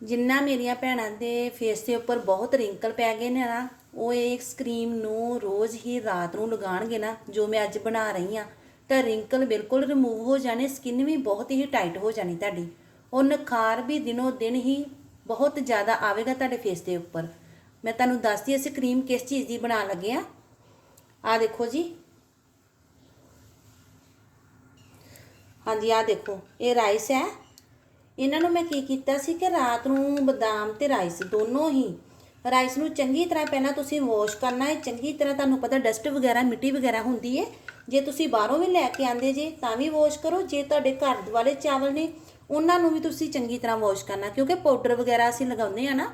ਜਿੰਨਾ ਮੇਰੀਆਂ ਭੈਣਾਂ ਦੇ ਫੇਸ ਦੇ ਉੱਪਰ ਬਹੁਤ ਰਿੰਕਲ ਪੈ ਗਏ ਨੇ ਨਾ, ਉਹ ਇਸ ਕਰੀਮ ਨੂੰ ਰੋਜ਼ ਹੀ ਰਾਤ ਨੂੰ ਲਗਾਉਣਗੇ ਨਾ, ਜੋ ਮੈਂ ਅੱਜ ਬਣਾ ਰਹੀ ਆ ਤਾਂ ਰਿੰਕਲ ਬਿਲਕੁਲ ਰਿਮੂਵ ਹੋ ਜਾਣੇ ਸਕਿਨ ਵੀ ਬਹੁਤ ਹੀ ਟਾਈਟ ਹੋ ਜਾਣੀ ਤੁਹਾਡੀ। ਉਹ ਨਖਾਰ ਵੀ ਦਿਨੋ ਦਿਨ ਹੀ ਬਹੁਤ ਜ਼ਿਆਦਾ ਆਵੇਗਾ ਤੁਹਾਡੇ ਫੇਸ ਦੇ ਉੱਪਰ। ਮੈਂ ਤੁਹਾਨੂੰ ਦੱਸਦੀ ਅਸੀਂ ਕਰੀਮ ਕਿਸ ਚੀਜ਼ ਦੀ ਬਣਾਉਣ ਲੱਗੇ ਆ ਆ ਦੇਖੋ ਜੀ। ਹਾਂਜੀ ਆ ਦੇਖੋ, ਇਹ ਰਾਈਸ ਹੈ। ਇਹਨਾਂ ਨੂੰ ਮੈਂ ਕੀ ਕੀਤਾ ਸੀ ਕਿ ਰਾਤ ਨੂੰ ਬਦਾਮ ਤੇ ਰਾਈਸ ਦੋਨੋਂ ਹੀ, ਰਾਈਸ ਨੂੰ ਚੰਗੀ ਤਰ੍ਹਾਂ ਪਹਿਲਾਂ ਤੁਸੀਂ ਵਾਸ਼ ਕਰਨਾ ਹੈ, ਚੰਗੀ ਤਰ੍ਹਾਂ ਤੁਹਾਨੂੰ ਪਤਾ ਡਸਟ ਵਗੈਰਾ, ਮਿੱਟੀ ਵਗੈਰਾ ਹੁੰਦੀ ਹੈ। ਜੇ ਤੁਸੀਂ ਬਾਹਰੋਂ ਵੀ ਲੈ ਕੇ ਆਂਦੇ ਜੇ, ਤਾਂ ਵੀ ਵਾਸ਼ ਕਰੋ। ਜੇ ਤੁਹਾਡੇ ਘਰ ਵਾਲੇ ਚਾਵਲ ਨੇ, ਉਹਨਾਂ ਨੂੰ ਵੀ ਤੁਸੀਂ ਚੰਗੀ ਤਰ੍ਹਾਂ ਵਾਸ਼ ਕਰਨਾ, ਕਿਉਂਕਿ ਪਾਊਡਰ ਵਗੈਰਾ ਅਸੀਂ ਲਗਾਉਂਦੇ ਆ ਨਾ,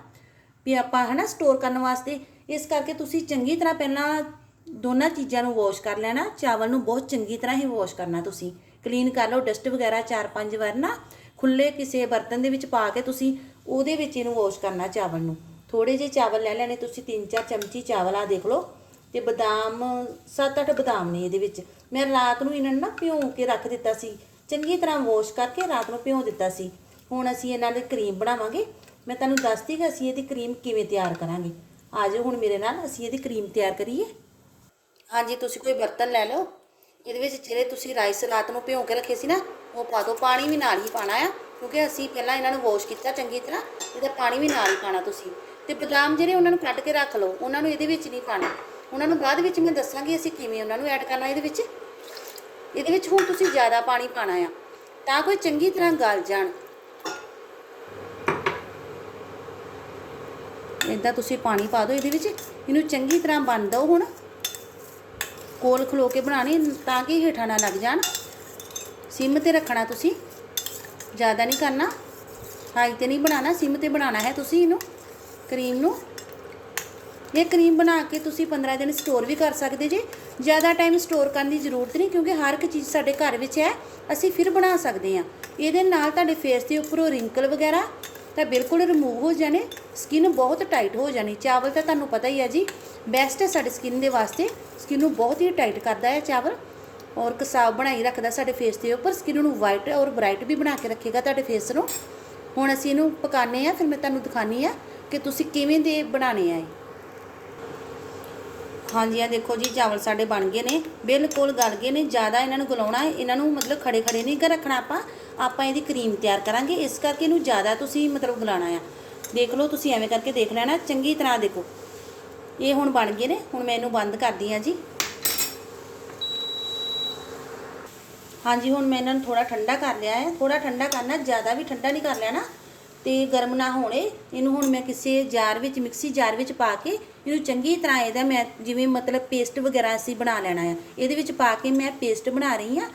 ਵੀ ਆਪਾਂ ਹਨਾ ਸਟੋਰ ਕਰਨ ਵਾਸਤੇ, ਇਸ ਕਰਕੇ ਤੁਸੀਂ ਚੰਗੀ ਤਰ੍ਹਾਂ ਪਹਿਲਾਂ ਦੋਨਾਂ ਚੀਜ਼ਾਂ ਨੂੰ ਵਾਸ਼ ਕਰ ਲੈਣਾ, ਚਾਵਲ ਨੂੰ ਬਹੁਤ ਚੰਗੀ ਤਰ੍ਹਾਂ ਹੀ ਵਾਸ਼ ਕਰਨਾ ਤੁਸੀਂ। ਕਲੀਨ ਕਰ ਲਓ, ਡਸਟ ਵਗੈਰਾ ਚਾਰ ਪੰਜ ਵਾਰ ਨਾ ਖੁੱਲੇ ਕਿਸੇ ਬਰਤਨ ਦੇ ਵਿੱਚ ਪਾ ਕੇ ਤੁਸੀਂ ਉਹਦੇ ਵਿੱਚ ਇਹਨੂੰ ਵਾਸ਼ ਕਰਨਾ ਚਾਵਲ ਨੂੰ। ਥੋੜੇ ਜਿਹੇ ਚਾਵਲ ਲੈ ਲੈਣੇ, ਤੁਸੀਂ 3-4 ਚਮਚੀ ਚਾਵਲ ਆ ਦੇਖ ਲਓ ਤੇ ਬਦਾਮ 7-8 ਬਦਾਮ ਨੇ ਇਹਦੇ ਵਿੱਚ। ਮੈਂ ਰਾਤ ਨੂੰ ਇਹਨਾਂ ਨੂੰ ਨਾ ਭਿਉਂ ਕੇ ਰੱਖ ਦਿੱਤਾ ਸੀ। ਚੰਗੀ ਤਰ੍ਹਾਂ ਵਾਸ਼ ਕਰਕੇ ਰਾਤ ਨੂੰ ਭਿਉਂ ਦਿੱਤਾ ਸੀ। ਹੁਣ ਅਸੀਂ ਇਹਨਾਂ ਦੀ ਕਰੀਮ ਬਣਾਵਾਂਗੇ। ਮੈਂ ਤੁਹਾਨੂੰ ਦੱਸਦੀ ਕਿ ਅਸੀਂ ਇਹਦੀ ਕਰੀਮ ਕਿਵੇਂ ਤਿਆਰ ਕਰਾਂਗੇ। ਆ ਜਾਓ ਹੁਣ ਮੇਰੇ ਨਾਲ, ਅਸੀਂ ਇਹਦੀ ਕਰੀਮ ਤਿਆਰ ਕਰੀਏ। ਹਾਂਜੀ, ਤੁਸੀਂ ਕੋਈ ਬਰਤਨ ਲੈ ਲਓ। ਇਹਦੇ ਵਿੱਚ ਜਿਹੜੇ ਤੁਸੀਂ ਰਾਈਸ ਰਾਤ ਨੂੰ ਭਿਉਂ ਕੇ ਰੱਖੇ ਸੀ ਨਾ, ਉਹ ਪਾ ਦਿਓ, ਪਾਣੀ ਵੀ ਨਾਲ ਹੀ ਪਾਣਾ ਆ, ਕਿਉਂਕਿ ਅਸੀਂ ਪਹਿਲਾਂ ਇਹਨਾਂ ਨੂੰ ਵਾਸ਼ ਕੀਤਾ ਚੰਗੀ ਤਰ੍ਹਾਂ, ਇਹਦਾ ਪਾਣੀ ਵੀ ਨਾਲ ਹੀ ਪਾਣਾ ਤੁਸੀਂ। ਤੇ ਬਦਾਮ ਜਿਹੜੇ ਉਹਨਾਂ ਨੂੰ ਕੱਢ ਕੇ ਰੱਖ ਲਓ, ਉਹਨਾਂ ਨੂੰ ਇਹਦੇ ਵਿੱਚ ਨਹੀਂ ਪਾਣਾ। ਉਹਨਾਂ ਨੂੰ ਬਾਅਦ ਵਿੱਚ ਮੈਂ ਦੱਸਾਂਗੀ ਅਸੀਂ ਕਿਵੇਂ ਉਹਨਾਂ ਨੂੰ ਐਡ ਕਰਨਾ ਇਹਦੇ ਵਿੱਚ। ਇਹਦੇ ਵਿੱਚ ਹੁਣ ਤੁਸੀਂ ਜ਼ਿਆਦਾ ਪਾਣੀ ਪਾਣਾ ਆ, ਤਾਂ ਕੋਈ ਚੰਗੀ ਤਰ੍ਹਾਂ ਗਲ ਜਾਣ। ਇਦਾਂ ਤੁਸੀਂ ਪਾਣੀ ਪਾ ਦਿਓ ਇਹਦੇ ਵਿੱਚ, ਇਹਨੂੰ ਚੰਗੀ ਤਰ੍ਹਾਂ ਬੰਨ ਦਿਓ ਹੁਣ। ਕੋਲ ਖਲੋ ਕੇ ਬਣਾਣੀ ਤਾਂ ਕਿ ਹੇਠਾਂ ਨਾ ਲੱਗ ਜਾਣ। ਸਿਮ ਤੇ ਰੱਖਣਾ ਤੁਸੀਂ। ਜ਼ਿਆਦਾ ਨਹੀਂ ਕਰਨਾ। ਹਾਈ ਤੇ ਨਹੀਂ ਬਣਾਉਣਾ। ਸਿਮ ਤੇ ਬਣਾਉਣਾ ਹੈ ਤੁਸੀਂ ਇਹਨੂੰ, ਕਰੀਮ ਨੂੰ। ਇਹ ਕਰੀਮ ਬਣਾ ਕੇ ਤੁਸੀਂ 15 ਦਿਨ ਸਟੋਰ ਵੀ ਕਰ ਸਕਦੇ ਜੀ। ਜ਼ਿਆਦਾ ਟਾਈਮ ਸਟੋਰ ਕਰਨ ਦੀ ਜ਼ਰੂਰਤ ਨਹੀਂ, ਕਿਉਂਕਿ ਹਰ ਇੱਕ ਚੀਜ਼ ਸਾਡੇ ਘਰ ਵਿੱਚ ਹੈ। ਅਸੀਂ ਫਿਰ ਬਣਾ ਸਕਦੇ ਹਾਂ। ਇਹਦੇ ਨਾਲ ਤੁਹਾਡੇ ਫੇਸ ਦੇ ਉੱਪਰੋਂ ਰਿੰਕਲ ਵਗੈਰਾ ਤਾਂ ਬਿਲਕੁਲ ਰਿਮੂਵ ਹੋ ਜਾਣੇ। ਸਕਿਨ ਬਹੁਤ ਟਾਈਟ ਹੋ ਜਾਣੀ। ਚਾਵਲ ਤਾਂ ਤੁਹਾਨੂੰ ਪਤਾ ਹੀ ਹੈ ਜੀ। ਬੈਸਟ ਹੈ ਸਾਡੇ ਸਕਿਨ ਦੇ ਵਾਸਤੇ। ਸਕਿਨ ਨੂੰ ਬਹੁਤ ਹੀ ਟਾਈਟ ਕਰਦਾ ਹੈ ਚਾਵਲ। ਔਰ ਕਸਾਬ ਬਣਾਈ ਰੱਖਦਾ ਸਾਡੇ ਫੇਸ ਦੇ ਉੱਪਰ। ਸਕਿਨ ਨੂੰ ਵਾਈਟ ਔਰ ਬ੍ਰਾਈਟ ਵੀ ਬਣਾ ਕੇ ਰੱਖੇਗਾ ਤੁਹਾਡੇ ਫੇਸ ਨੂੰ। ਹੁਣ ਅਸੀਂ ਇਹਨੂੰ ਪਕਾਣੇ ਆ ਫਿਰ ਮੈਂ ਤੁਹਾਨੂੰ ਦਿਖਾਣੀ ਆ ਕਿ ਤੁਸੀਂ ਕਿਵੇਂ ਦੇ ਬਣਾਣੇ ਆ ਹਾਂਜੀ ਆ ਦੇਖੋ ਜੀ, ਚਾਵਲ ਸਾਡੇ ਬਣ ਗਏ ਨੇ। ਬਿਲਕੁਲ ਗਲ ਗਏ ਨੇ। ਜ਼ਿਆਦਾ ਇਹਨਾਂ ਨੂੰ ਗਲਾਉਣਾ ਇਹਨਾਂ ਨੂੰ ਮਤਲਬ ਖੜੇ ਖੜੇ ਨਹੀਂ ਕਰ ਰੱਖਣਾ ਆਪਾਂ। ਆਪਾਂ ਇਹਦੀ ਕਰੀਮ ਤਿਆਰ ਕਰਾਂਗੇ। ਇਸ ਕਰਕੇ ਇਹਨੂੰ ਜ਼ਿਆਦਾ ਤੁਸੀਂ ਮਤਲਬ ਗਲਾਣਾ ਆ। ਦੇਖ ਲਓ, ਤੁਸੀਂ ਐਵੇਂ ਕਰਕੇ ਦੇਖ ਲੈਣਾ। ਚੰਗੀ ਤਰ੍ਹਾਂ ਦੇਖੋ। ਇਹ ਹੁਣ ਬਣ ਗਏ ਨੇ, ਹੁਣ ਮੈਂ ਇਹਨੂੰ ਬੰਦ ਕਰਦੀ ਆ ਜੀ। ਹਾਂਜੀ, ਹੁਣ ਮੈਂ ਇਹਨਾਂ ਨੂੰ ਥੋੜਾ ਠੰਡਾ ਕਰ ਲਿਆ ਹੈ। ਥੋੜਾ ਠੰਡਾ ਕਰਨਾ, ਜ਼ਿਆਦਾ ਵੀ ਠੰਡਾ ਨਹੀਂ ਕਰ ਲੈਣਾ। ਤੇ ਗਰਮ ਨਾ ਹੋਣੇ। ਇਹਨੂੰ ਹੁਣ ਮੈਂ ਕਿਸੇ ਜਾਰ ਵਿੱਚ, ਮਿਕਸੀ ਜਾਰ ਵਿੱਚ ਪਾ ਕੇ ਇਹਨੂੰ ਚੰਗੀ ਤਰ੍ਹਾਂ ਇਹਦਾ ਮੈਂ ਜਿਵੇਂ ਮਤਲਬ ਪੇਸਟ ਵਗੈਰਾ ਅਸੀਂ ਬਣਾ ਲੈਣਾ ਆ। ਇਹਦੇ ਵਿੱਚ ਪਾ ਕੇ ਮੈਂ ਪੇਸਟ ਬਣਾ ਰਹੀ ਹਾਂ।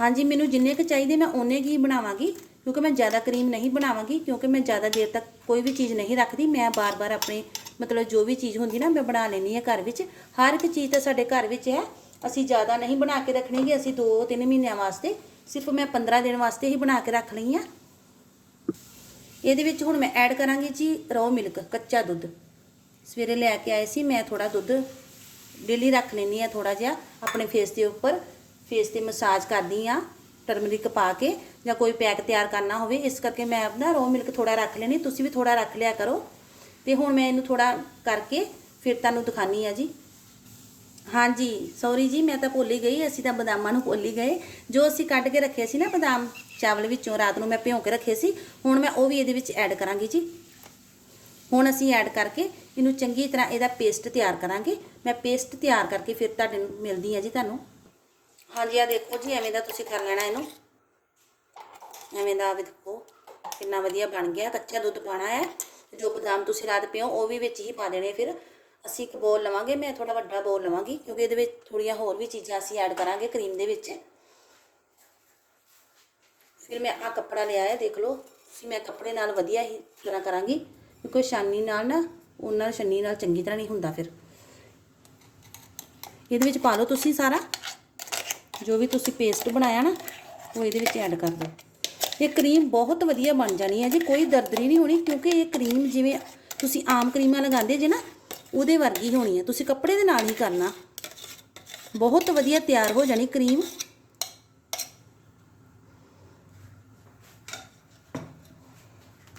ਹਾਂਜੀ, ਮੈਨੂੰ ਜਿੰਨੇ ਕੁ ਚਾਹੀਦੇ ਮੈਂ ਓਨੇ ਕੀ ਬਣਾਵਾਂਗੀ। ਕਿਉਂਕਿ ਮੈਂ ਜ਼ਿਆਦਾ ਕਰੀਮ ਨਹੀਂ ਬਣਾਵਾਂਗੀ, ਕਿਉਂਕਿ ਮੈਂ ਜ਼ਿਆਦਾ ਦੇਰ ਤੱਕ ਕੋਈ ਵੀ ਚੀਜ਼ ਨਹੀਂ ਰੱਖਦੀ। ਮੈਂ ਬਾਰ-ਬਾਰ ਆਪਣੇ ਮਤਲਬ ਜੋ ਵੀ ਚੀਜ਼ ਹੁੰਦੀ ਨਾ, ਮੈਂ ਬਣਾ ਲੈਣੀ ਆ ਘਰ ਵਿੱਚ। ਹਰ ਇੱਕ ਚੀਜ਼ ਤਾਂ ਸਾਡੇ ਘਰ ਵਿੱਚ ਹੈ। ਅਸੀਂ ਜ਼ਿਆਦਾ ਨਹੀਂ ਬਣਾ ਕੇ ਰੱਖਣੀਗੇ ਅਸੀਂ 2-3 ਮਹੀਨਿਆਂ ਵਾਸਤੇ। ਸਿਰਫ ਮੈਂ 15 ਦਿਨ ਵਾਸਤੇ ਹੀ ਬਣਾ ਕੇ ਰੱਖ ਲਈ ਆ ਇਹਦੇ ਵਿੱਚ ਹੁਣ ਮੈਂ ਐਡ ਕਰਾਂਗੀ ਜੀ ਰੋ ਮਿਲਕ, ਕੱਚਾ ਦੁੱਧ। ਸਵੇਰੇ ਲੈ ਕੇ ਆਏ ਸੀ, ਮੈਂ ਥੋੜਾ ਦੁੱਧ ਡੇਲੀ ਰੱਖ ਲੈਂਦੀ ਆ ਥੋੜਾ ਜਿਹਾ ਆਪਣੇ ਫੇਸ ਦੇ ਉੱਪਰ। ਫੇਸ ਤੇ ਮਸਾਜ ਕਰਦੀ ਆ ਟਰਮਰਿਕ ਪਾ ਕੇ ਜਾਂ ਕੋਈ ਪੈਕ ਤਿਆਰ ਕਰਨਾ ਹੋਵੇ, ਇਸ ਕਰਕੇ ਮੈਂ ਆਪਣਾ ਰੋ ਮਿਲਕ ਥੋੜਾ ਰੱਖ ਲੈਣੀ ਤੁਸੀਂ ਵੀ ਥੋੜਾ ਰੱਖ ਲਿਆ ਕਰੋ। ਤੇ ਹੁਣ ਮੈਂ ਇਹਨੂੰ ਥੋੜਾ ਕਰਕੇ ਫਿਰ ਤੁਹਾਨੂੰ ਦਿਖਾਨੀ ਆ ਜੀ। ਹਾਂਜੀ ਸੌਰੀ ਜੀ, ਮੈਂ ਤਾਂ ਭੁੱਲ ਹੀ ਗਈ। ਅਸੀਂ ਤਾਂ ਬਦਾਮਾਂ ਨੂੰ ਭੁੱਲ ਹੀ ਗਏ। ਜੋ ਅਸੀਂ ਕੱਢ ਕੇ ਰੱਖੇ ਸੀ ਨਾ ਬਦਾਮ ਚਾਵਲ ਵਿੱਚੋਂ, ਰਾਤ ਨੂੰ ਮੈਂ ਭਿਉਂ ਕੇ ਰੱਖੇ ਸੀ, ਹੁਣ ਮੈਂ ਉਹ ਵੀ ਇਹਦੇ ਵਿੱਚ ਐਡ ਕਰਾਂਗੀ ਜੀ। ਹੁਣ ਅਸੀਂ ਐਡ ਕਰਕੇ ਇਹਨੂੰ ਚੰਗੀ ਤਰ੍ਹਾਂ ਇਹਦਾ ਪੇਸਟ ਤਿਆਰ ਕਰਾਂਗੇ। ਮੈਂ ਪੇਸਟ ਤਿਆਰ ਕਰਕੇ ਫਿਰ ਤੁਹਾਡੇ ਨੂੰ ਮਿਲਦੀ ਆ ਜੀ ਤੁਹਾਨੂੰ। ਹਾਂਜੀ ਆ ਦੇਖੋ ਜੀ, ਐਵੇਂ ਦਾ ਤੁਸੀਂ ਕਰ ਲੈਣਾ ਇਹਨੂੰ। ਐਵੇਂ ਦਾ ਵੀ ਦੇਖੋ, ਕਿੰਨਾ ਵਧੀਆ ਬਣ ਗਿਆ, ਕੱਚਾ ਦੁੱਧ ਪਾਣਾ ਹੈ। ਜੋ ਬਦਾਮ ਤੁਸੀਂ ਰਾਤ ਪਿਓ, ਉਹ ਵੀ ਵਿੱਚ ਹੀ ਪਾ ਦੇਣੇ ਫਿਰ। ਅਸੀਂ ਇੱਕ ਬੋਲ ਲਵਾਂਗੇ, ਮੈਂ ਥੋੜਾ ਵੱਡਾ ਬੋਲ ਲਵਾਂਗੀ, ਕਿਉਂਕਿ ਇਹਦੇ ਵਿੱਚ ਥੋੜੀਆਂ ਹੋਰ ਵੀ ਚੀਜ਼ਾਂ ਅਸੀਂ ਐਡ ਕਰਾਂਗੇ ਕਰੀਮ ਦੇ ਵਿੱਚ। ਫਿਰ ਮੈਂ ਆ ਕੱਪੜਾ ਲਿਆ ਹੈ, ਦੇਖ ਲਓ। ਤੁਸੀਂ ਮੈਂ ਕੱਪੜੇ ਨਾਲ ਵਧੀਆ ਹੀ ਤਰ੍ਹਾਂ ਕਰਾਂਗੀ, ਕਿਉਂਕਿ ਛਾਨੀ ਨਾਲ ਨਾ, ਉਹਨਾਂ ਨਾਲ ਛੰਨੀ ਨਾਲ ਚੰਗੀ ਤਰ੍ਹਾਂ ਨਹੀਂ ਹੁੰਦਾ ਫਿਰ। ਇਹਦੇ ਵਿੱਚ ਪਾ ਲਓ ਤੁਸੀਂ ਸਾਰਾ। ਜੋ ਵੀ ਤੁਸੀਂ ਪੇਸਟ ਬਣਾਇਆ ਨਾ, ਉਹ ਇਹਦੇ ਵਿੱਚ ਐਡ ਕਰ ਦਿਓ। ਇਹ ਕਰੀਮ ਬਹੁਤ ਵਧੀਆ ਬਣ ਜਾਣੀ ਹੈ ਜੀ, ਕੋਈ ਦਰਦਰੀ ਨਹੀਂ ਹੋਣੀ, ਕਿਉਂਕਿ ਇਹ ਕਰੀਮ ਜਿਵੇਂ ਤੁਸੀਂ ਆਮ ਕਰੀਮਾਂ ਲਗਾਉਂਦੇ ਜੇ ਨਾ, ਉਹਦੇ ਵਰਗੀ ਹੋਣੀ ਹੈ। ਤੁਸੀਂ ਕੱਪੜੇ ਦੇ ਨਾਲ ਹੀ ਕਰਨਾ। ਬਹੁਤ ਵਧੀਆ ਤਿਆਰ ਹੋ ਜਾਣੀ ਕਰੀਮ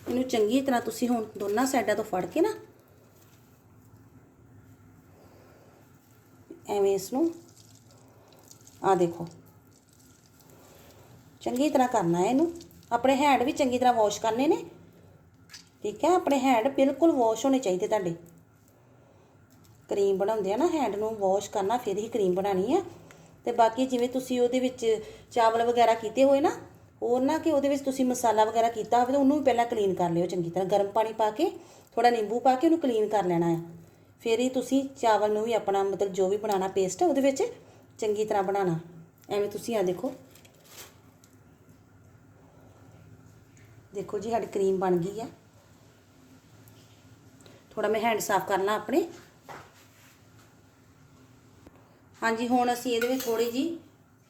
ਇਹਨੂੰ ਚੰਗੀ ਤਰ੍ਹਾਂ ਤੁਸੀਂ ਹੁਣ ਦੋਨਾਂ ਸਾਈਡਾਂ ਤੋਂ ਫੜ ਕੇ ਨਾ, ਐਵੇਂ ਇਸ ਨੂੰ ਆ ਦੇਖੋ। ਚੰਗੀ ਤਰ੍ਹਾਂ ਕਰਨਾ ਹੈ ਇਹਨੂੰ। ਆਪਣੇ ਹੈਂਡ ਵੀ ਚੰਗੀ ਤਰ੍ਹਾਂ ਵਾਸ਼ ਕਰਨੇ ਨੇ। ਠੀਕ ਹੈ, ਆਪਣੇ ਹੈਂਡ ਬਿਲਕੁਲ ਵਾਸ਼ ਹੋਣੇ ਚਾਹੀਦੇ ਤੁਹਾਡੇ। ਕਰੀਮ ਬਣਾਉਂਦੇ ਆ ਨਾ ਹੈਂਡ ਨੂੰ ਵਾਸ਼ ਕਰਨਾ, ਫਿਰ ਹੀ ਕਰੀਮ ਬਣਾਣੀ ਆ। ਤੇ ਬਾਕੀ ਜਿਵੇਂ ਤੁਸੀਂ ਉਹਦੇ ਵਿੱਚ ਚਾਵਲ ਵਗੈਰਾ ਕੀਤੇ ਹੋਏ ਨਾ, ਹੋਰ ਨਾ ਕਿ ਉਹਦੇ ਵਿੱਚ ਤੁਸੀਂ ਮਸਾਲਾ ਵਗੈਰਾ ਕੀਤਾ ਹੋਵੇ ਤਾਂ ਉਹਨੂੰ ਵੀ ਪਹਿਲਾਂ ਕਲੀਨ ਕਰ ਲਿਓ ਚੰਗੀ ਤਰ੍ਹਾਂ। ਗਰਮ ਪਾਣੀ ਪਾ ਕੇ ਥੋੜਾ ਨਿੰਬੂ ਪਾ ਕੇ ਉਹਨੂੰ ਕਲੀਨ ਕਰ ਲੈਣਾ ਆ। ਫਿਰ ਹੀ ਤੁਸੀਂ ਚਾਵਲ ਨੂੰ ਵੀ ਆਪਣਾ ਮਤਲਬ ਜੋ ਵੀ ਬਣਾਉਣਾ ਪੇਸਟ ਉਹਦੇ ਵਿੱਚ ਚੰਗੀ ਤਰ੍ਹਾਂ ਬਣਾਉਣਾ। ਐਵੇਂ ਤੁਸੀਂ ਆ ਦੇਖੋ। ਦੇਖੋ ਜੀ, ਸਾਡੀ ਕਰੀਮ ਬਣ ਗਈ ਆ। ਥੋੜਾ ਮੈਂ ਹੈਂਡ ਸਾਫ਼ ਕਰ ਲਾਂ ਆਪਣੇ। ਹਾਂਜੀ, ਹੁਣ ਅਸੀਂ ਇਹਦੇ ਵਿੱਚ ਥੋੜੀ ਜੀ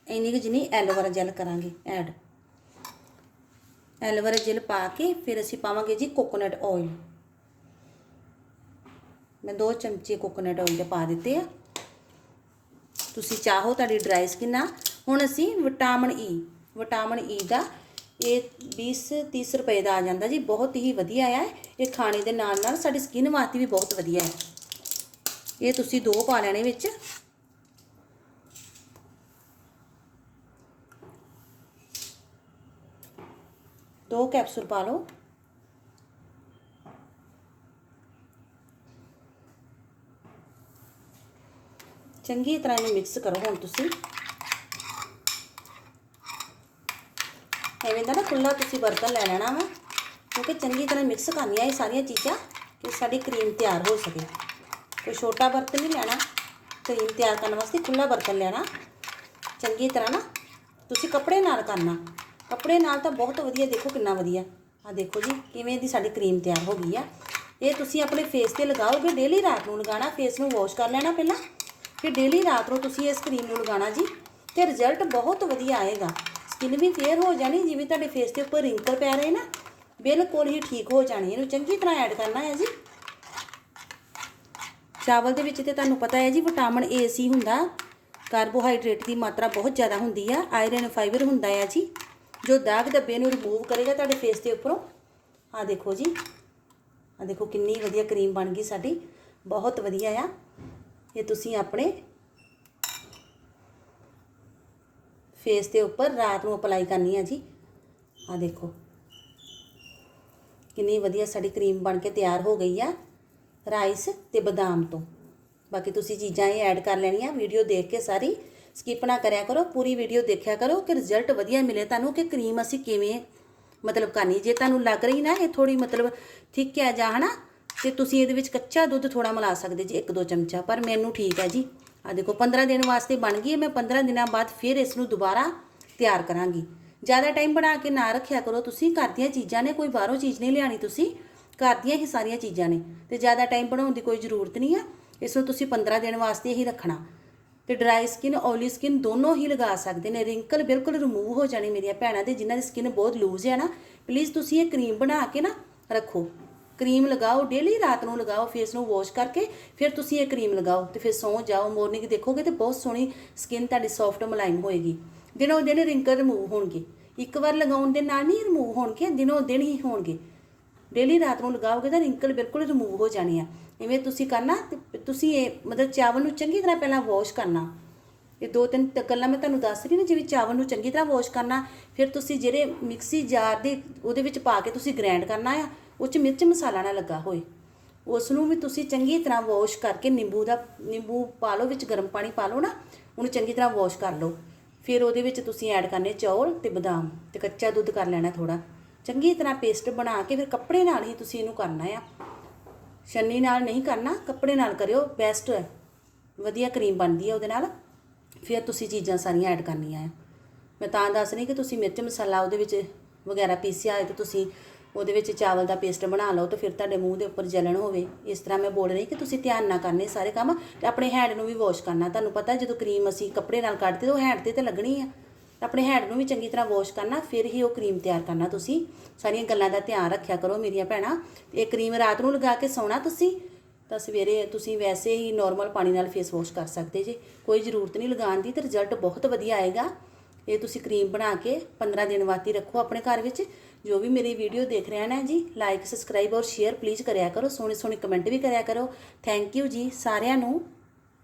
ਇੰਨੀ ਕੁ ਜਿੰਨੀ ਐਲੋਵੇਰਾ ਜੈਲ ਕਰਾਂਗੇ, ਐਡ। ਐਲੋਵੇਰਾ ਜੈਲ ਪਾ ਕੇ ਫਿਰ ਅਸੀਂ ਪਾਵਾਂਗੇ ਜੀ ਕੋਕੋਨਟ ਆਇਲ ਮੈਂ 2 ਚਮਚੇ ਕੋਕੋਨਟ ਆਇਲ ਦੇ ਪਾ ਦਿੱਤੇ ਆ। ਤੁਸੀਂ ਚਾਹੋ ਤੁਹਾਡੀ ਡਰਾਈ ਸਕਿਨ ਆ। ਹੁਣ ਅਸੀਂ ਵਿਟਾਮਿਨ ਈ ਵਿਟਾਮਿਨ ਈ ਦਾ ਇਹ 20 30 ਰੁਪਏ ਦਾ ਆ ਜਾਂਦਾ ਜੀ, ਬਹੁਤ ਹੀ ਵਧੀਆ ਆ। ਇਹ ਖਾਣੇ ਦੇ ਨਾਲ ਨਾਲ ਸਾਡੀ ਸਕਿਨ ਵਾਸਤੇ ਵੀ ਬਹੁਤ ਵਧੀਆ ਹੈ ਇਹ ਤੁਸੀਂ ਦੋ ਪਾ ਲੈਣੇ ਵਿੱਚ। ਦੋ ਕੈਪਸੂਲ ਪਾ ਲਓ। ਚੰਗੀ ਤਰ੍ਹਾਂ ਇਹਨੂੰ ਮਿਕਸ ਕਰੋ ਹੁਣ ਤੁਸੀਂ। ਐਵੇਂ ਦਾ ਨਾ ਖੁੱਲਾ ਤੁਸੀਂ ਬਰਤਨ ਲੈ ਲੈਣਾ ਵਾ, ਕਿਉਂਕਿ ਚੰਗੀ ਤਰ੍ਹਾਂ ਮਿਕਸ ਕਰਨੀਆਂ ਇਹ ਸਾਰੀਆਂ ਚੀਜ਼ਾਂ ਕਿ ਸਾਡੀ ਕਰੀਮ ਤਿਆਰ ਹੋ ਸਕੇ। ਕੋਈ ਛੋਟਾ ਬਰਤਨ ਨਹੀਂ ਲੈਣਾ ਕਰੀਮ ਤਿਆਰ ਕਰਨ ਵਾਸਤੇ ਖੁੱਲਾ ਬਰਤਨ ਲੈਣਾ। ਚੰਗੀ ਤਰ੍ਹਾਂ ਨਾ ਤੁਸੀਂ ਕੱਪੜੇ ਨਾਲ ਕਰਨਾ। ਕੱਪੜੇ ਨਾਲ ਤਾਂ ਬਹੁਤ ਵਧੀਆ, ਦੇਖੋ ਕਿੰਨਾ ਵਧੀਆ। ਆ ਦੇਖੋ ਜੀ, ਕਿਵੇਂ ਦੀ ਸਾਡੀ ਕਰੀਮ ਤਿਆਰ ਹੋ ਗਈ ਆ। ਇਹ ਤੁਸੀਂ ਆਪਣੇ ਫੇਸ ਤੇ ਲਗਾਓਗੇ ਡੇਲੀ ਰਾਤ ਨੂੰ ਲਗਾਉਣਾ ਫੇਸ ਨੂੰ ਵਾਸ਼ ਕਰ ਲੈਣਾ ਪਹਿਲਾਂ। ਕਿ ਡੇਲੀ ਰਾਤ ਨੂੰ ਤੁਸੀਂ ਇਸ ਕਰੀਮ ਨੂੰ ਲਗਾਉਣਾ ਜੀ ਤੇ ਰਿਜ਼ਲਟ ਬਹੁਤ ਵਧੀਆ ਆਏਗਾ। ਸਕਿਨ ਵੀ ਫੇਅਰ ਹੋ ਜਾਣੀ, ਜਿਵੇਂ ਤੁਹਾਡੇ ਫੇਸ ਦੇ ਉੱਪਰ ਰਿੰਕਲ ਪੈ ਰਹੇ ਨਾ, ਬਿਲਕੁਲ ਹੀ ਠੀਕ ਹੋ ਜਾਣੀ। ਇਹਨੂੰ ਚੰਗੀ ਤਰ੍ਹਾਂ ਐਡ ਕਰਨਾ ਹੈ ਜੀ। ਚਾਵਲ ਦੇ ਵਿੱਚ ਤੇ ਤੁਹਾਨੂੰ ਪਤਾ ਹੈ ਜੀ ਵਿਟਾਮਿਨ ਏ ਸੀ ਹੁੰਦਾ। ਕਾਰਬੋਹਾਈਡਰੇਟ ਦੀ ਮਾਤਰਾ ਬਹੁਤ ਜ਼ਿਆਦਾ ਹੁੰਦੀ ਆ। ਆਇਰਨ ਫਾਈਬਰ ਹੁੰਦਾ ਹੈ ਜੀ, ਜੋ ਦਾਗ ਧੱਬੇ ਨੂੰ ਰਿਮੂਵ ਕਰੇਗਾ ਤੁਹਾਡੇ ਫੇਸ ਦੇ ਉੱਪਰੋਂ। ਆ ਦੇਖੋ ਜੀ। ਆ ਦੇਖੋ ਕਿੰਨੀ ਵਧੀਆ ਕਰੀਮ ਬਣ ਗਈ ਸਾਡੀ। ਬਹੁਤ ਵਧੀਆ ਆ। ਇਹ ਤੁਸੀਂ ਆਪਣੇ ਫੇਸ ਦੇ ਉੱਪਰ ਰਾਤ ਨੂੰ ਅਪਲਾਈ ਕਰਨੀ ਆ ਜੀ। ਆ ਦੇਖੋ। ਕਿੰਨੀ ਵਧੀਆ ਸਾਡੀ ਕਰੀਮ ਬਣ ਕੇ ਤਿਆਰ ਹੋ ਗਈ ਆ ਰਾਈਸ ਤੇ ਬਦਾਮ ਤੋਂ। ਬਾਕੀ ਤੁਸੀਂ ਚੀਜ਼ਾਂ ਇਹ ਐਡ ਕਰ ਲੈਣੀਆਂ ਵੀਡੀਓ ਦੇਖ ਕੇ ਸਾਰੀ ਸਕਿਪ ਨਾ ਕਰਿਆ ਕਰੋ, ਪੂਰੀ ਵੀਡੀਓ ਦੇਖਿਆ ਕਰੋ ਕਿ ਰਿਜ਼ਲਟ ਵਧੀਆ ਮਿਲੇ ਤੁਹਾਨੂੰ ਕਿ ਕਰੀਮ ਅਸੀਂ ਕਿਵੇਂ ਮਤਲਬ ਕਰਨੀ। ਜੇ ਤੁਹਾਨੂੰ ਲੱਗ ਰਹੀ ਨਾ ਇਹ ਥੋੜੀ ਮਤਲਬ ਠੀਕ ਹੈ ਜਾਂ ਹਨਾ ਤੇ ਤੁਸੀਂ ਇਹਦੇ ਵਿੱਚ ਕੱਚਾ ਦੁੱਧ ਥੋੜਾ ਮਿਲਾ ਸਕਦੇ ਜੀ 1-2 ਚਮਚਾ, ਪਰ ਮੈਨੂੰ ਠੀਕ ਹੈ ਜੀ। ਆ ਦੇਖੋ 15 ਦਿਨ ਵਾਸਤੇ ਬਣ ਗਈ ਹੈ, ਮੈਂ 15 ਦਿਨਾਂ ਬਾਅਦ ਫਿਰ ਇਸ ਨੂੰ ਦੁਬਾਰਾ ਤਿਆਰ ਕਰਾਂਗੀ। ਜ਼ਿਆਦਾ ਟਾਈਮ ਬਣਾ ਕੇ ਨਾ ਰੱਖਿਆ ਕਰੋ ਤੁਸੀਂ, ਘਰ ਦੀਆਂ ਚੀਜ਼ਾਂ ਨੇ, ਕੋਈ ਬਾਹਰੋਂ ਚੀਜ਼ ਨਹੀਂ ਲਿਆਣੀ ਤੁਸੀਂ, ਘਰ ਦੀਆਂ ਹੀ ਸਾਰੀਆਂ ਚੀਜ਼ਾਂ ਨੇ। ਤੇ ਜ਼ਿਆਦਾ ਟਾਈਮ ਬਣਾਉਣ ਦੀ ਕੋਈ ਜ਼ਰੂਰਤ ਨਹੀਂ ਆ, ਇਸ ਨੂੰ ਤੁਸੀਂ 15 ਦਿਨ ਵਾਸਤੇ ਹੀ ਰੱਖਣਾ। ਤੇ ਡਰਾਈ ਸਕਿਨ ਓਇਲੀ ਸਕਿਨ ਦੋਨੋਂ ਹੀ ਲਗਾ ਸਕਦੇ ਨੇ। ਰਿੰਕਲ ਬਿਲਕੁਲ ਰਿਮੂਵ ਹੋ ਜਾਣੀ ਮੇਰੀਆਂ ਭੈਣਾਂ ਦੇ, ਜਿਨ੍ਹਾਂ ਦੀ ਸਕਿਨ ਬਹੁਤ ਲੂਜ਼ ਹੈ ਨਾ। ਪਲੀਜ਼ ਤੁਸੀਂ ਇਹ ਕਰੀਮ ਬਣਾ ਕੇ ਨਾ ਰੱਖੋ। ਕਰੀਮ ਲਗਾਓ ਡੇਲੀ ਰਾਤ ਨੂੰ ਲਗਾਓ ਫੇਸ ਨੂੰ ਵਾਸ਼ ਕਰਕੇ, ਫਿਰ ਤੁਸੀਂ ਇਹ ਕਰੀਮ ਲਗਾਓ ਤੇ ਫਿਰ ਸੌਂ ਜਾਓ ਮਾਰਨਿੰਗ ਦੇਖੋਗੇ ਤੇ ਬਹੁਤ ਸੋਹਣੀ ਸਕਿਨ ਤੁਹਾਡੀ ਸੌਫਟ ਮੁਲਾਇਮ ਹੋਏਗੀ। ਦਿਨੋਂ ਦਿਨ ਰਿੰਕਲ ਰਿਮੂਵ ਹੋਣਗੇ। ਇੱਕ ਵਾਰ ਲਗਾਉਣ ਦੇ ਨਾਲ ਨਹੀਂ ਰਿਮੂਵ ਹੋਣਗੇ, ਦਿਨੋਂ ਦਿਨ ਹੀ ਹੋਣਗੇ। ਡੇਲੀ ਰਾਤ ਨੂੰ ਲਗਾਓਗੇ ਤਾਂ ਰਿੰਕਲ ਬਿਲਕੁਲ ਰਿਮੂਵ ਹੋ ਜਾਣੀ ਆ। ਇਵੇਂ ਤੁਸੀਂ ਕਰਨਾ ਤੇ ਤੁਸੀਂ ਇਹ ਮਤਲਬ ਚਾਵਲ ਨੂੰ ਚੰਗੀ ਤਰ੍ਹਾਂ ਪਹਿਲਾਂ ਵਾਸ਼ ਕਰਨਾ। ਇਹ ਦੋ ਤਿੰਨ ਤ- ਗੱਲਾਂ ਮੈਂ ਤੁਹਾਨੂੰ ਦੱਸ ਰਹੀ ਨਾ, ਜਿਵੇਂ ਚਾਵਲ ਨੂੰ ਚੰਗੀ ਤਰ੍ਹਾਂ ਵਾਸ਼ ਕਰਨਾ, ਫਿਰ ਤੁਸੀਂ ਜਿਹੜੇ ਮਿਕਸੀ ਜਾਰ ਦੇ ਉਹਦੇ ਵਿੱਚ ਪਾ ਕੇ ਤੁਸੀਂ ਗ੍ਰਾਈਂਡ ਕਰਨਾ ਆ ਉਹ 'ਚ ਮਿਰਚ ਮਸਾਲਾ ਨਾ ਲੱਗਾ ਹੋਏ। ਉਸ ਨੂੰ ਵੀ ਤੁਸੀਂ ਚੰਗੀ ਤਰ੍ਹਾਂ ਵਾਸ਼ ਕਰਕੇ ਨਿੰਬੂ ਦਾ, ਨਿੰਬੂ ਪਾ ਲਓ, ਵਿੱਚ ਗਰਮ ਪਾਣੀ ਪਾ ਲਓ ਨਾ, ਉਹਨੂੰ ਚੰਗੀ ਤਰ੍ਹਾਂ ਵਾਸ਼ ਕਰ ਲਓ। ਫਿਰ ਉਹਦੇ ਵਿੱਚ ਤੁਸੀਂ ਐਡ ਕਰਨੇ ਚੌਲ ਤੇ ਬਦਾਮ ਤੇ ਕੱਚਾ ਦੁੱਧ ਕਰ ਲੈਣਾ ਥੋੜਾ ਚੰਗੀ ਤਰ੍ਹਾਂ ਪੇਸਟ ਬਣਾ ਕੇ ਫਿਰ ਕੱਪੜੇ ਨਾਲ ਹੀ ਤੁਸੀਂ ਇਹਨੂੰ ਕਰਨਾ ਆ। ਛੰਨੀ ਨਾਲ ਨਹੀਂ ਕਰਨਾ, ਕੱਪੜੇ ਨਾਲ ਕਰਿਓ ਬੈਸਟ ਹੈ। ਵਧੀਆ ਕਰੀਮ ਬਣਦੀ ਹੈ ਉਹਦੇ ਨਾਲ। ਫਿਰ ਤੁਸੀਂ ਚੀਜ਼ਾਂ ਸਾਰੀਆਂ ਐਡ ਕਰਨੀਆਂ ਆ। ਮੈਂ ਤਾਂ ਦੱਸ ਰਹੀ ਕਿ ਤੁਸੀਂ ਮਿਰਚ ਮਸਾਲਾ ਉਹਦੇ ਵਿੱਚ ਵਗੈਰਾ ਪੀਸਿਆ ਹੋਏ ਤੇ ਤੁਸੀਂ ਉਹਦੇ ਵਿੱਚ ਚਾਵਲ ਦਾ ਪੇਸਟ ਬਣਾ ਲਓ ਤਾਂ ਫਿਰ ਤੁਹਾਡੇ ਮੂੰਹ ਦੇ ਉੱਪਰ ਜਲਣ ਹੋਵੇ। ਇਸ ਤਰ੍ਹਾਂ ਮੈਂ ਬੋਲ ਰਹੀ ਕਿ ਤੁਸੀਂ ਧਿਆਨ ਨਾਲ ਕਰਨੇ ਸਾਰੇ ਕੰਮ ਤੇ ਆਪਣੇ ਹੈਂਡ ਨੂੰ ਵੀ ਵਾਸ਼ ਕਰਨਾ। ਤੁਹਾਨੂੰ ਪਤਾ ਜਦੋਂ ਕਰੀਮ ਅਸੀਂ ਕੱਪੜੇ ਨਾਲ ਕੱਢਦੇ ਤਾਂ ਉਹ ਹੈਂਡ ਤੇ ਤੇ ਲੱਗਣੀ ਆ। ਆਪਣੇ ਹੈਂਡ ਨੂੰ ਵੀ ਚੰਗੀ ਤਰ੍ਹਾਂ ਵਾਸ਼ ਕਰਨਾ, ਫਿਰ ਹੀ ਉਹ ਕਰੀਮ ਤਿਆਰ ਕਰਨਾ ਤੁਸੀਂ। ਸਾਰੀਆਂ ਗੱਲਾਂ ਦਾ ਧਿਆਨ ਰੱਖਿਆ ਕਰੋ ਮੇਰੀਆਂ ਭੈਣਾਂ। ਇਹ ਕਰੀਮ ਰਾਤ ਨੂੰ ਲਗਾ ਕੇ ਸੌਣਾ ਤੁਸੀਂ, ਤਾਂ ਸਵੇਰੇ ਤੁਸੀਂ ਵੈਸੇ ਹੀ ਨਾਰਮਲ ਪਾਣੀ ਨਾਲ ਫੇਸ ਵਾਸ਼ ਕਰ ਸਕਦੇ ਜੇ। ਕੋਈ ਜ਼ਰੂਰਤ ਨਹੀਂ ਲਗਾਉਣ ਦੀ ਤੇ ਰਿਜ਼ਲਟ ਬਹੁਤ ਵਧੀਆ ਆਏਗਾ। ਇਹ ਤੁਸੀਂ ਕਰੀਮ ਬਣਾ ਕੇ 15 ਦਿਨ ਵਾਸਤੇ ਰੱਖੋ ਆਪਣੇ ਘਰ ਵਿੱਚ। ਜੋ ਵੀ ਮੇਰੀ ਵੀਡੀਓ ਦੇਖ ਰਹੇ ਨੇ ਜੀ ਲਾਈਕ ਸਬਸਕ੍ਰਾਈਬ ਔਰ ਸ਼ੇਅਰ ਪਲੀਜ਼ ਕਰਿਆ ਕਰੋ ਸੋਹਣੇ ਸੋਹਣੇ ਕਮੈਂਟ ਵੀ ਕਰਿਆ ਕਰੋ। ਥੈਂਕ ਯੂ ਜੀ ਸਾਰਿਆਂ ਨੂੰ।